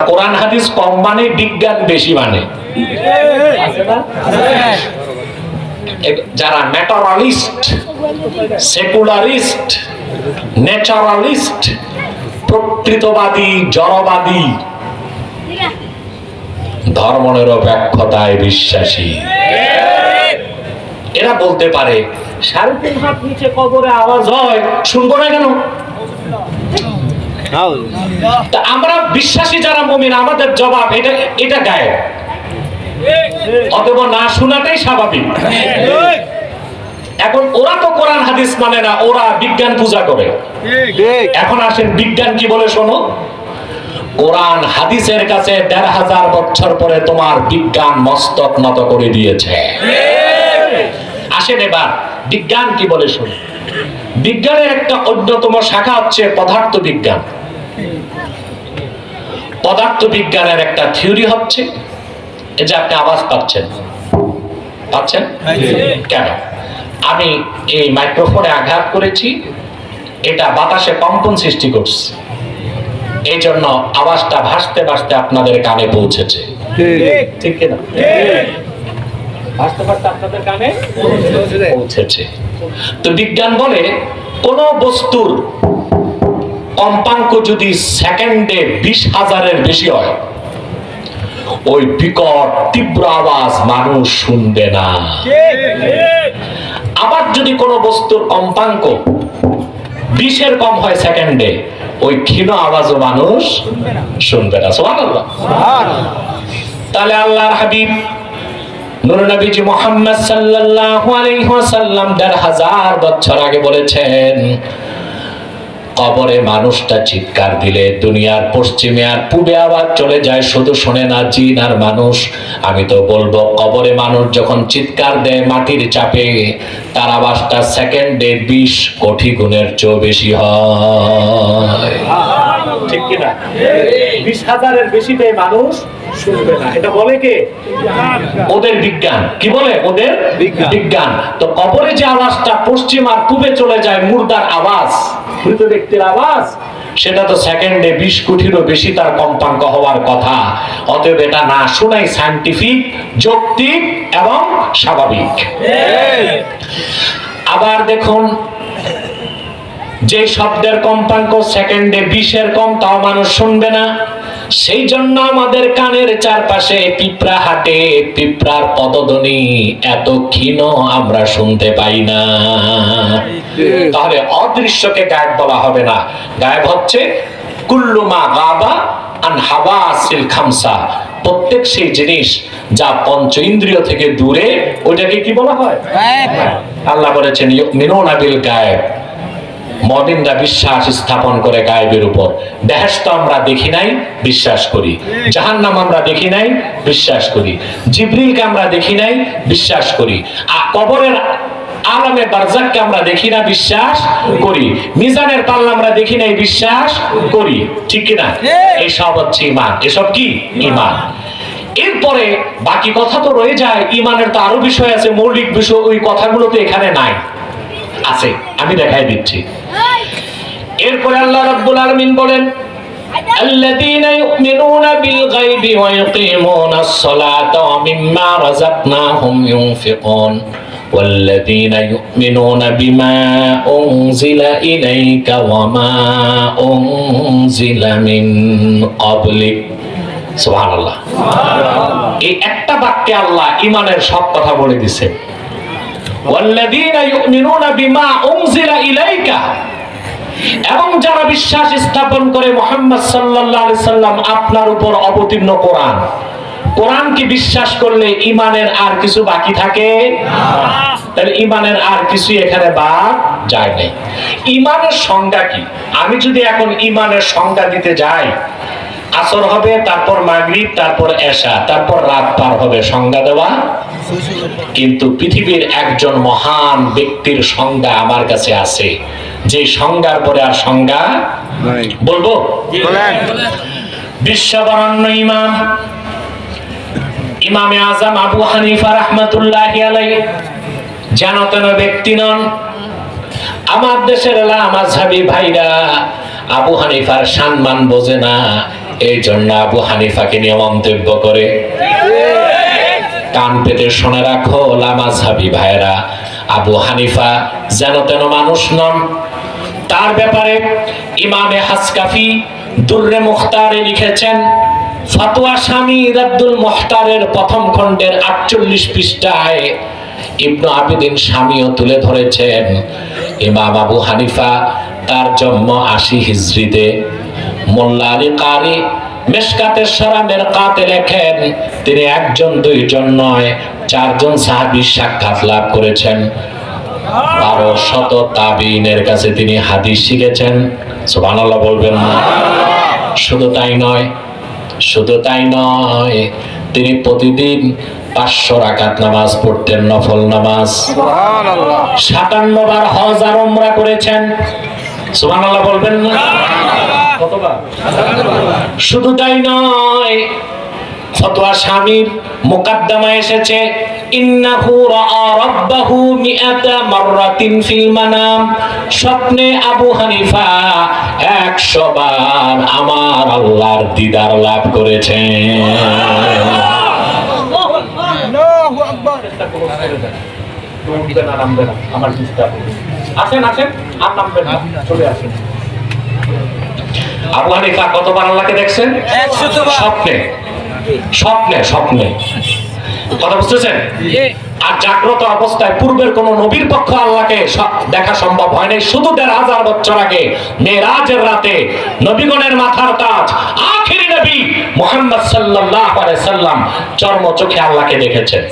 কোরআন হাদিস কম মানে বিজ্ঞান বেশি মানে। যারা ম্যাটারালিস্ট সেকুলারিস্ট, ন্যাচারালিস্ট, প্রকৃতবাদী, জড়বাদী ধর্মনিরপেক্ষতায় বিশ্বাসী। এরা বলতে পারে সাড়ে তিন হাত নিচে কবরে আওয়াজ হয়, শুনব না কেন? তা আমরা বিশ্বাসী যারা মমিন, আমাদের জবাব এটা এটা গায়ে অথবা না শোনাটাই স্বাভাবিক। এখন ওরা তো কোরআন, হাদিস মানে না, ওরা বিজ্ঞান পূজা করে। এখন আসেন, বিজ্ঞান কি বলে শোনো? কোরআন, হাদিসের কাছে দেড় হাজার বছর পরে তোমার বিজ্ঞান মস্তক নত করে দিয়েছে। আসেন এবার, বিজ্ঞান কি বলে শোনো? বিজ্ঞানের একটা অন্যতম শাখা হচ্ছে পদার্থ বিজ্ঞান পদার্থ বিজ্ঞানের একটা থিওরি হচ্ছে এই যে আপনি আওয়াজ পাচ্ছেন। পাচ্ছেন? কেন? আমি এই মাইক্রোফোনে আঘাত করেছি এটা বাতাসে কম্পন সৃষ্টি করছে। এই জন্য আওয়াজটা ভাসতে ভাসতে আপনাদের কানে পৌঁছেছে। ঠিক কিনা? ভাসতে ভাসতে আপনাদের কানে পৌঁছেছে। তো বিজ্ঞান বলে কোন বস্তুর কম্পাঙ্ক যদি সেকেন্ডে বিশ হাজারের বেশি হয়, ওই বিকট, তীব্র আওয়াজ মানুষ শুনবে না। আবার যদি কোনো বস্তুর কম্পাঙ্ক বিশের কম হয় সেকেন্ডে, ওই ক্ষীণ আওয়াজও মানুষ শুনবে না। তাহলে আল্লাহর হাবিব নূর নবীজি মোহাম্মদ সাল্লাল্লাহু আলাইহি ওয়াসাল্লাম দেড় হাজার বছর আগে বলেছেন কবরে মানুষটা চিৎকার দিলে, দুনিয়ার পশ্চিমে আর পূবে আবার চলে যায়, শুধু শোনে না জিন আর মানুষ। আমি তো বলব, কবরে মানুষ যখন চিৎকার দেয় মাটির চাপে, তার আওয়াজটা সেকেন্ডে বিশ কোটি গুণের চেয়েও বেশি হয়। ঠিক কিনা? বিশ হাজারের বেশিতে মানুষ শুনবে না। এটা বলে কে? ওদের বিজ্ঞান। কি বলে ওদের? বিজ্ঞান। বিজ্ঞান। তো কবরে যে আওয়াজটা পশ্চিম আর পূবে চলে যায় মুর্দার আওয়াজ মৃত ব্যক্তির আওয়াজ সেটা তো সেকেন্ডে বিশ কোটিরও বেশি তার কম্পাঙ্ক হওয়ার কথা। অতএব এটা না শোনাই সায়েন্টিফিক যৌক্তিক এবং স্বাভাবিক। আবার দেখুন যে শব্দের কম্পাঙ্ক সেকেন্ডে বিশের কম তাও মানুষ শুনবে না। সেই জন্য আমাদের কানের চারপাশে পিঁপড়া হাটে পিঁপড়ার পদধ্বনি এত ক্ষীণ আমরা শুনতে পাই না। তাহলে অদৃশ্যকে গায়েব বলা হবে না। গায়েব হচ্ছে কুল্লুমা গাবা আন হাওয়া সিল খামসা। প্রত্যেক সেই জিনিস যা পঞ্চ ইন্দ্রিয় থেকে দূরে ওইটাকে কি বলা হয়? আল্লাহ বলেছেন মিনুনা বিল গায়েব। মদিনরা বিশ্বাস স্থাপন করে গায়েবের উপর। বেহেস্ত আমরা দেখি নাই বিশ্বাস করি। জাহান্নাম আমরা দেখি নাই বিশ্বাস করি। জিব্রিলকে আমরা দেখি নাই বিশ্বাস করি। আর কবরের আলমে বারজাককে আমরা দেখি না বিশ্বাস করি। মিজানের পাল্লা আমরা দেখি নাই বিশ্বাস করি। ঠিক কিনা এসব হচ্ছে ইমান এসব কি? ইমান এরপরে বাকি কথা তো রয়ে যায় ইমানের তো আরও বিষয় আছে মৌলিক বিষয় ওই কথাগুলো তো এখানে নাই। আছে আমি দেখাই দিচ্ছি এরপরে আল্লাহ রাব্বুল আলামিন বলেন الذين يؤمنون بالغيب ويقيمون الصلاة ومما رزقناهم ينفقون والذين يؤمنون بما أنزل إليك وما أنزل من قبلك সুবহানাল্লাহ এই একটা বাক্যে আল্লাহ ইমানের সব কথা বলে দিছে والذين يؤمنون بما أنزل إليك এবং যারা বিশ্বাস স্থাপন করে মোহাম্মদ সাল্লাল্লাহু আলাইহি সাল্লাম আপনার উপর অবতীর্ণ কোরআন কোরআন কি বিশ্বাস করলে ইমানের আর কিছু বাকি থাকে তাহলে ইমানের আর কিছু এখানে বাদ যায় নাই ইমানের সংজ্ঞা কি আমি যদি এখন ইমানের সংজ্ঞা দিতে যাই আসর হবে তারপর মাগরিব তারপর এশা তারপর রাত পার হবে সংজ্ঞা দেওয়া। কিন্তু পৃথিবীর একজন মহান ব্যক্তির সংজ্ঞা আমার কাছে আছে। যে সংজ্ঞার পরে আর সংজ্ঞা বলব? বিশ্ববরণ্য ইমাম ইমামে আজম আবু হানিফা রহমতুল্লাহ আলাই যেন তেন ব্যক্তি নন। আমার দেশের লামাঝাবি ভাইরা আবু হানিফার সম্মান বোঝে না। এই জন্য আবু হানিফাকে নিয়ে মন্তব্য করে। কান পেতে শুনে রাখো লামাজহাবি ভাইরা আবু হানিফা যেন তেন মানুষ নন। তার ব্যাপারে ইমামে হাসকাফি দুর্রে মুখতারে লিখেছেন, ফতোয়া স্বামী রাব্দুল মুখতারের প্রথম খণ্ডের আটচল্লিশ পৃষ্ঠায় ইবনু আবিদিন স্বামীও তুলে ধরেছেন। ইমাম আবু হানিফা তার জন্ম আশি হিজরিতে মোল্লা আলী কারি মেশকাতের সরামের কাতে লেখেন তিনি একজন দুইজন নয় চারজন সাহাবীর সাক্ষাৎ লাভ করেছেন। বারো শত তাবিনের কাছে তিনি হাদিস শিখেছেন। সুবহানাল্লাহ বলবেন না। শুধু তাই নয় শুধু তাই নয় তিনি প্রতিদিন পাঁচশো রাকাত নামাজ পড়তেন নফল নামাজ। সাতান্ন বার হজ আর উমরা করেছেন। সুবহানাল্লাহ বলবেন না। শুধু তাই নয় ফতোয়া স্বামীর মুকাদ্দমা এসেছে। ইন্নাহু রাআ রাব্বাহু মিআতা মাররাতিন ফিল মানাম। স্বপ্নে আবু হানিফা 100 বার আমার আল্লাহর দিদার লাভ করেছেন আসেন আসেন আর নামবেন চলে আসেন। আবু হানিফা কতবার আল্লাহকে দেখছেন? স্বপ্নে স্বপ্নে স্বপ্নে। কথা বুঝতেছেন? আর জাগ্রত অবস্থায় পূর্বের কোন নবীর পক্ষ আল্লাহকে দেখা সম্ভব হয় নাই। শুধু দেড় হাজার বছর আগে মেরাজের রাতে নবীগণের মাথার তাজ আখিরি নবী মোহাম্মদ আলাইহি সাল্লাম চর্ম চোখে আল্লাহকে দেখেছেন।